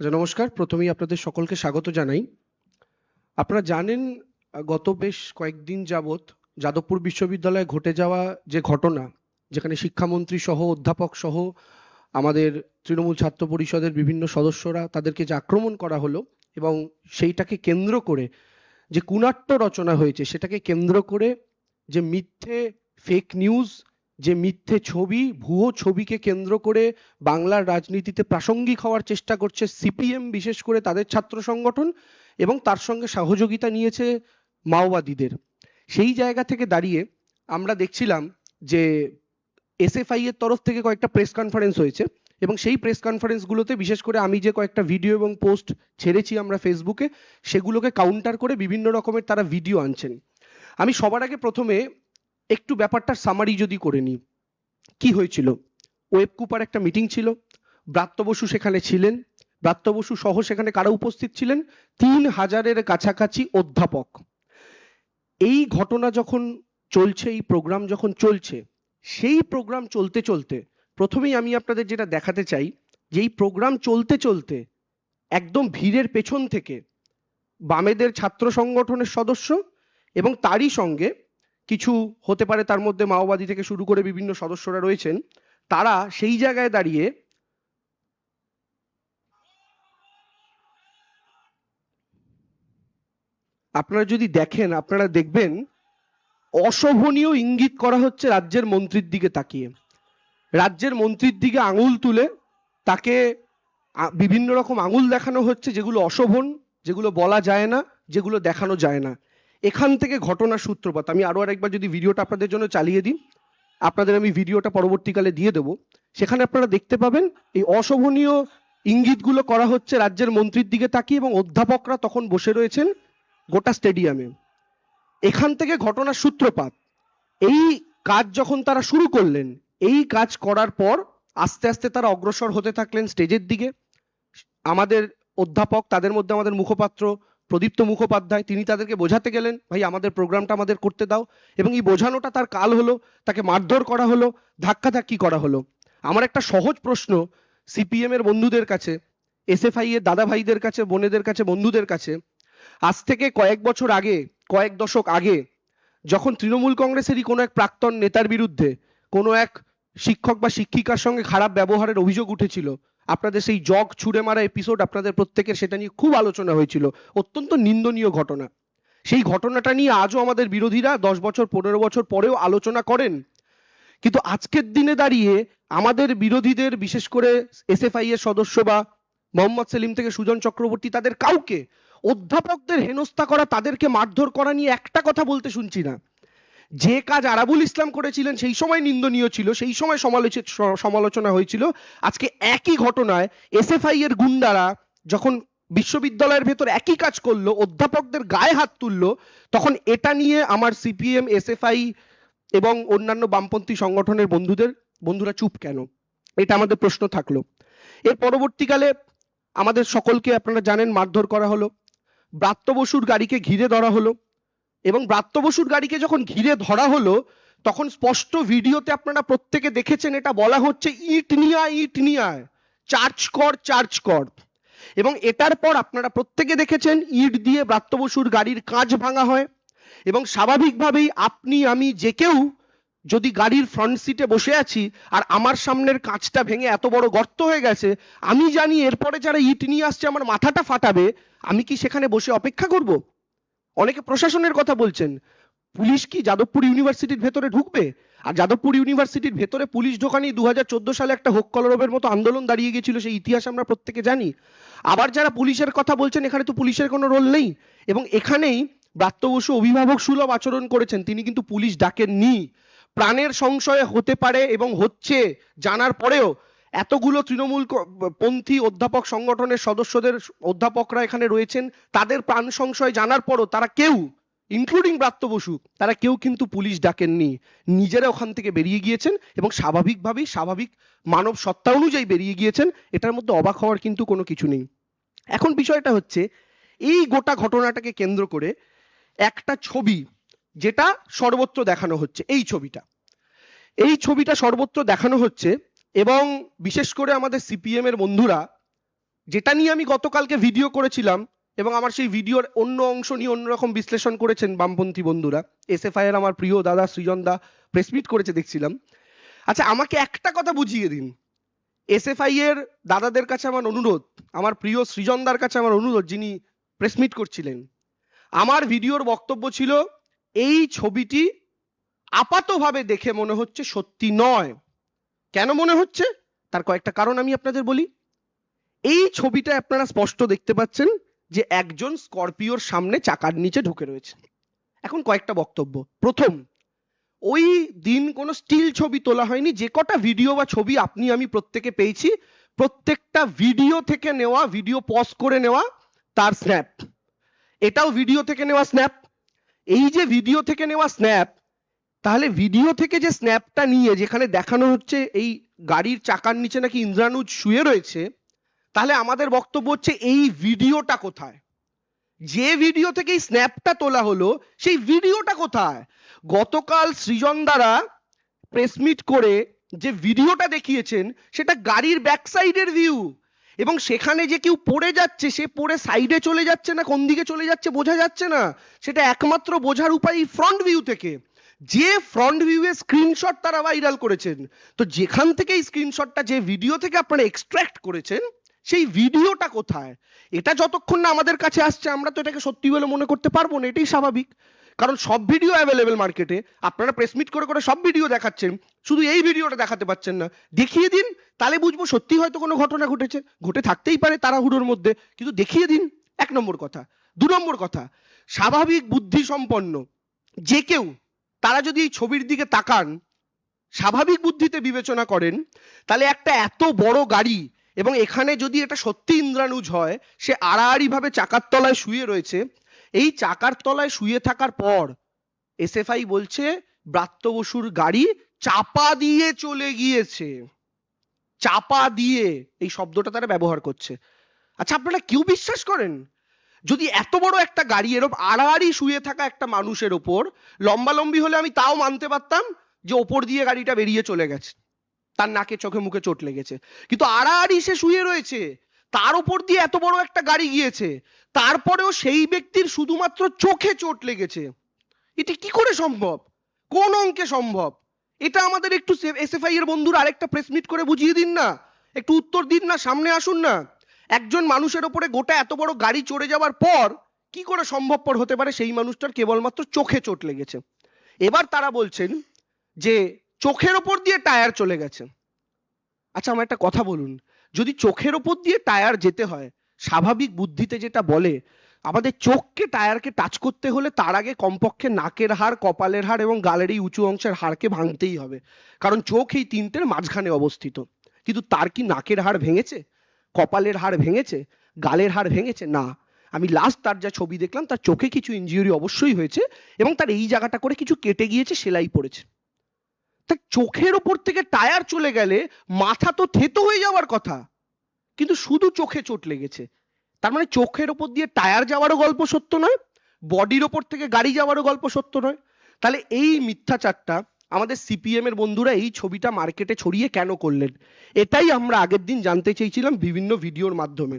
আচ্ছা নমস্কার। প্রথমেই আপনাদের সকলকে স্বাগত জানাই। আপনারা জানেন, গত বেশ কয়েকদিন যাবত যাদবপুর বিশ্ববিদ্যালয়ে ঘটে যাওয়া যে ঘটনা, যেখানে শিক্ষামন্ত্রী সহ, অধ্যাপক সহ আমাদের তৃণমূল ছাত্র পরিষদের বিভিন্ন সদস্যরা তাদেরকে যে আক্রমণ করা হলো এবং সেইটাকে কেন্দ্র করে যে কুনাট্য রচনা হয়েছে, সেটাকে কেন্দ্র করে যে মিথ্যে ফেক নিউজ যে মিথ্যে ছবি, ভুয়ো ছবিকে কেন্দ্র করে বাংলার রাজনীতিতে প্রাসঙ্গিক হওয়ার চেষ্টা করছে সিপিএম, বিশেষ করে তাদের ছাত্র সংগঠন এবং তার সঙ্গে সহযোগিতা নিয়েছে মাওবাদীদের। সেই জায়গা থেকে দাঁড়িয়ে আমরা দেখছিলাম যে এসএফআই এর তরফ থেকে কয়েকটা প্রেস কনফারেন্স হয়েছে এবং সেই প্রেস কনফারেন্সগুলোতে বিশেষ করে আমি যে কয়েকটা ভিডিও এবং পোস্ট ছেড়েছি আমরা ফেসবুকে সেগুলোকে কাউন্টার করে বিভিন্ন রকমের তারা ভিডিও আনছেন। আমি সবার আগে প্রথমে একটু ব্যাপারটা সামারি যদি করে নিই। কি হয়েছিল? ওয়েব কুপার একটা মিটিং ছিল। ব্রাত্য বসু সেখানে ছিলেন। ব্রাত্য বসু সহ সেখানে কারা উপস্থিত ছিলেন? তিন হাজারের কাছাকাছি অধ্যাপক। এই ঘটনা যখন চলছে, এই প্রোগ্রাম যখন চলছে, সেই প্রোগ্রাম চলতে চলতে প্রথমেই আমি আপনাদের যেটা দেখাতে চাই, যে এই প্রোগ্রাম চলতে চলতে একদম ভিড়ের পেছন থেকে বামেদের ছাত্র সংগঠনের সদস্য এবং তারই সঙ্গে কিছু হতে পারে তার মধ্যে মাওবাদী থেকে শুরু করে বিভিন্ন সদস্যরা রয়েছেন, তারা সেই জায়গায় দাঁড়িয়ে আপনারা যদি দেখেন, আপনারা দেখবেন, অশোভনীয় ইঙ্গিত করা হচ্ছে রাজ্যের মন্ত্রীর দিকে তাকিয়ে। রাজ্যের মন্ত্রীর দিকে আঙুল তুলে তাকে বিভিন্ন রকম আঙুল দেখানো হচ্ছে, যেগুলো অশোভন, যেগুলো বলা যায় না, যেগুলো দেখানো যায় না। এখান থেকে ঘটনার সূত্রপাত। আমি আরও আরেকবার যদি ভিডিওটা আপনাদের জন্য চালিয়ে দিই, আপনাদের আমি ভিডিওটা পরবর্তীকালে দিয়ে দেবো। সেখানে আপনারা দেখতে পাবেন, এই অশোভনীয় ইঙ্গিতগুলো করা হচ্ছে রাজ্যের মন্ত্রীর দিকে তাকিয়ে এবং অধ্যাপকরা তখন বসে রয়েছেন গোটা স্টেডিয়ামে। এখান থেকে ঘটনার সূত্রপাত। এই কাজ যখন তারা শুরু করলেন, এই কাজ করার পর আস্তে আস্তে তারা অগ্রসর হতে থাকলেন স্টেজের দিকে। আমাদের অধ্যাপক, তাদের মধ্যে আমাদের মুখপাত্র প্রদীপ্ত মুখোপাধ্যায়, তিনি তাদেরকে বোঝাতে গেলেন, ভাই, আমাদের প্রোগ্রামটা আমাদের করতে দাও। এবং এই বোঝানোটা তার কাল হলো, তাকে মারধর করা হলো, ধাক্কাধাক্কি করা হলো। আমার একটা সহজ প্রশ্ন সিপিএম এর বন্ধুদের কাছে এসএফআই এর দাদা ভাইদের কাছে, বোনেদের কাছে, বন্ধুদের কাছে, আজ থেকে কয়েক বছর আগে, কয়েক দশক আগে, যখন তৃণমূল কংগ্রেসেরই কোনো এক প্রাক্তন নেতার বিরুদ্ধে কোনো এক শিক্ষক বা শিক্ষিকার সঙ্গে খারাপ ব্যবহারের অভিযোগ উঠেছিল আপনাদের সেই জগ ছুঁড়ে মারা এপিসোড আপনাদের প্রত্যেকের সেটা নিয়ে খুব আলোচনা হয়েছিল। অত্যন্ত নিন্দনীয় ঘটনা। সেই ঘটনাটা নিয়ে আজও আমাদের বিরোধীরা দশ বছর, পনেরো বছর পরেও আলোচনা করেন। কিন্তু আজকের দিনে দাঁড়িয়ে আমাদের বিরোধীদের, বিশেষ করে এসএফআই এর সদস্য বা মোহাম্মদ সেলিম থেকে সুজন চক্রবর্তী, তাদের কাউকে অধ্যাপকদের হেনস্থা করা, তাদেরকে মারধর করা নিয়ে একটা কথা বলতে শুনছি না। যে কাজ আরাবুল ইসলাম করেছিলেন, সেই সময় নিন্দনীয় ছিল, সেই সময় সমালোচিত সমালোচনা হয়েছিল। আজকে একই ঘটনায় এসএফআই এর গুন্ডারা যখন বিশ্ববিদ্যালয়ের ভেতর একই কাজ করল, অধ্যাপকদের গায়ে হাত তুললো, তখন এটা নিয়ে আমার সিপিএম, এসএফআই এবং অন্যান্য বামপন্থী সংগঠনের বন্ধুদের, বন্ধুরা চুপ কেন? এটা আমাদের প্রশ্ন থাকল। এর পরবর্তীকালে আমাদের সকলকে আপনারা জানেন, মারধর করা হলো। ব্রাত্য বসুর গাড়িকে ঘিরে ধরা হলো। এবং ব্রাত্য বসুর গাড়িকে যখন ঘিরে ধরা হলো তখন স্পষ্ট ভিডিওতে আপনারা প্রত্যেকে দেখেছেন এটা বলা হচ্ছে ইট নিয়ে ইট নিয়ে আয়, চার্জ কর চার্জ কর। এবং এটার পর আপনারা প্রত্যেকে দেখেছেন ইট দিয়ে ব্রাত্য বসুর গাড়ির কাঁচ ভাঙা হয়। এবং স্বাভাবিকভাবেই আপনি আমি যে কেউ যদি গাড়ির ফ্রন্ট সিটে বসে আছি আর আমার সামনের কাঁচটা ভেঙে এত বড় গর্ত হয়ে গেছে আমি জানি এরপরে যারা ইট নিয়ে আসছে আমার মাথাটা ফাটাবে আমি কি সেখানে বসে অপেক্ষা করব? অনেকে প্রশাসনের কথা বলছেন। পুলিশ কি যাদবপুর ইউনিভার্সিটির ভেতরে ঢুকবে? আর যাদবপুর ইউনিভার্সিটির ভেতরে পুলিশ ঢোকানি দু সালে একটা হোক কলরবের মতো আন্দোলন দাঁড়িয়ে গিয়েছিল সেই ইতিহাস আমরা প্রত্যেকে জানি। আবার যারা পুলিশের কথা বলছেন, এখানে তো পুলিশের কোনো রোল নেই। এবং এখানেই ব্রাত্য বসু অভিভাবক সুলভ আচরণ করেছেন। তিনি কিন্তু পুলিশ ডাকেননি। প্রাণের সংশয় হতে পারে এবং হচ্ছে, জানার পরেও এতগুলো তৃণমূল পন্থী অধ্যাপক সংগঠনের সদস্যদের অধ্যাপকরা এখানে রয়েছেন, তাদের প্রাণ সংশয় জানার পরও তারা কেউ ইনক্লুডিং ব্রাত্য বসু, তারা কেউ কিন্তু পুলিশ ডাকেননি। নিজেরা ওখান থেকে বেরিয়ে গিয়েছেন এবং স্বাভাবিকভাবেই স্বাভাবিক মানব সত্তা অনুযায়ী বেরিয়ে গিয়েছেন, এটার মধ্যে অবাক হওয়ার কিন্তু কোনো কিছু নেই। এখন বিষয়টা হচ্ছে, এই গোটা ঘটনাটাকে কেন্দ্র করে একটা ছবি, যেটা সর্বত্র দেখানো হচ্ছে, এই ছবিটা। এই ছবিটা সর্বত্র দেখানো হচ্ছে এবং বিশেষ করে আমাদের সিপিএম এর বন্ধুরা, যেটা নিয়ে আমি গতকালকে ভিডিও করেছিলাম এবং আমার সেই ভিডিওর অন্য অংশ নিয়ে অন্যরকম বিশ্লেষণ করেছেন বামপন্থী বন্ধুরা এসএফআই এর আমার প্রিয় দাদা সৃজন দা প্রেস মিট করেছে দেখছিলাম। আচ্ছা আমাকে একটা কথা বুঝিয়ে দিন। এসএফআই এর দাদাদের কাছে আমার অনুরোধ, আমার প্রিয় সৃজনদার কাছে আমার অনুরোধ, যিনি প্রেস মিট করছিলেন, আমার ভিডিওর বক্তব্য ছিল, এই ছবিটি আপাতভাবে দেখে মনে হচ্ছে সত্যি নয়। কেন মনে হচ্ছে? তার কয়েকটা কারণ আমি আপনাদের বলি। এই ছবিটা আপনারা স্পষ্ট দেখতে পাচ্ছেন যে একজন স্করপিওর সামনে চাকার নিচে ঢুকে রয়েছে। এখন কয়েকটা বক্তব্য। প্রথম, ওই দিন কোনো স্টিল ছবি তোলা হয়নি। যে কটা ভিডিও বা ছবি আপনি, আমি প্রত্যেকে পেয়েছি, প্রত্যেকটা ভিডিও থেকে নেওয়া, ভিডিও পজ করে নেওয়া তার স্ন্যাপ। এটাও ভিডিও থেকে নেওয়া স্ন্যাপ। এই যে ভিডিও থেকে নেওয়া স্ন্যাপ তাহলে ভিডিও থেকে যে স্ন্যাপটা নিয়ে যেখানে দেখানো হচ্ছে এই গাড়ির চাকার নিচে নাকি ইন্দ্রানুজ শুয়ে রয়েছে, তাহলে আমাদের বক্তব্য হচ্ছে এই ভিডিওটা কোথায়? যে ভিডিও থেকে এই স্ন্যাপটা তোলা হলো, সেই ভিডিওটা কোথায়? গতকাল সৃজন দ্বারা প্রেস মিট করে যে ভিডিওটা দেখিয়েছেন, সেটা গাড়ির ব্যাক সাইডের ভিউ এবং সেখানে যে কেউ পড়ে যাচ্ছে, সে পড়ে সাইডে চলে যাচ্ছে না, কোন দিকে চলে যাচ্ছে বোঝা যাচ্ছে না। সেটা একমাত্র বোঝার উপায় ফ্রন্ট ভিউ থেকে। যে ফ্রন্ট ভিউয়ে স্ক্রিনশট তারা ভাইরাল করেছেন, তো যেখান থেকে এই স্ক্রিনশটটা যে ভিডিও থেকে আপনারা এক্সট্রাক্ট করেছেন, সেই ভিডিওটা কোথায়? এটা যতক্ষণ না আমাদের কাছে আসছে, আমরা তো এটাকে সত্যি বলে মনে করতে পারব না, এটাই স্বাভাবিক। কারণ সব ভিডিও অ্যাভেলেবেল মার্কেটে আপনারা প্রেস মিট করে করে সব ভিডিও দেখাচ্ছেন, শুধু এই ভিডিওটা দেখাতে পাচ্ছেন না। দেখিয়ে দিন, তাহলে বুঝব সত্যি হয়তো কোনো ঘটনা ঘটেছে, ঘটে থাকতেই পারে তাড়াহুড়োর মধ্যে, কিন্তু দেখিয়ে দিন, এক নম্বর কথা। দু নম্বর কথা, স্বাভাবিক বুদ্ধি সম্পন্ন যে কেউ তারা যদি এই ছবির দিকে তাকান, স্বাভাবিক বুদ্ধিতে বিবেচনা করেন, তাহলে একটা এত বড় গাড়ি এবং এখানে যদি এটা সত্যি ইন্দ্রানুজ হয়, সে আড়াআড়ি ভাবে চাকার তলায় শুয়ে রয়েছে, এই চাকার তলায় শুয়ে থাকার পর এসএফআই বলছে, ব্রাত্য বসুর গাড়ি চাপা দিয়ে চলে গিয়েছে। চাপা দিয়ে, এই শব্দটা তারা ব্যবহার করছে। আচ্ছা আপনারা কেউ বিশ্বাস করেন? যদি এত বড় একটা গাড়ি এরকম আড়াআড়ি শুয়ে থাকা একটা মানুষের ওপর লম্বালম্বি হলে আমি তাও মানতে পারতাম যে ওপর দিয়ে গাড়িটা বেরিয়ে চলে গেছে। তার নাকে চোখে মুখে চোট লেগেছে। কিন্তু আড়াআড়ি সে শুয়ে রয়েছে, তার উপর দিয়ে এত বড় একটা গাড়ি গিয়েছে, তারপরেও সেই ব্যক্তির শুধুমাত্র চোখে চোট লেগেছে। এটি কি করে সম্ভব? কোন অঙ্কে সম্ভব? এটা আমাদের একটু এস এসএফআই এর বন্ধুরা আরেকটা প্রেস মিট করে বুঝিয়ে দিন না। একটু উত্তর দিন না, সামনে আসুন না। একজন মানুষের ওপরে গোটা এত বড় গাড়ি চড়ে যাওয়ার পর কি করে সম্ভবপর হতে পারে সেই মানুষটার কেবলমাত্র চোখে চোট লেগেছে। এবার তারা বলছেন যে চোখের ওপর দিয়ে টায়ার চলে গেছে। আচ্ছা আমার একটা কথা বলুন। যদি চোখের ওপর দিয়ে টায়ার যেতে হয়, স্বাভাবিক বুদ্ধিতে যেটা বলে, আমাদের চোখকে টায়ারকে টাচ করতে হলে তার আগে কমপক্ষে নাকের হাড়, কপালের হাড় এবং গালের এই উঁচু অংশের হাড়কে ভাঙতেই হবে। কারণ চোখ এই তিনটের মাঝখানে অবস্থিত। কিন্তু তার কি নাকের হাড় ভেঙেছে? কপালের হাড় ভেঙেছে, গালের হাড় ভেঙেছে? না। আমি লাস্ট তার যা ছবি দেখলাম, তার চোখে কিছু ইনজিউরি অবশ্যই হয়েছে এবং তার এই জায়গাটা করে কিছু কেটে গিয়েছে, সেলাই পড়েছে। তা চোখের ওপর থেকে টায়ার চলে গেলে মাথা তো থেতো হয়ে যাওয়ার কথা, কিন্তু শুধু চোখে চোট লেগেছে। তার মানে চোখের ওপর দিয়ে টায়ার যাওয়ারও গল্প সত্য নয় বডির ওপর থেকে গাড়ি যাওয়ারও গল্প সত্য নয়। তাহলে এই মিথ্যাচারটা আমাদের সিপিএম এর বন্ধুরা এই ছবিটা মার্কেটে ছড়িয়ে কেন করলেন? এটাই আমরা আগের দিন জানতে চেয়েছিলাম বিভিন্ন ভিডিওর মাধ্যমে।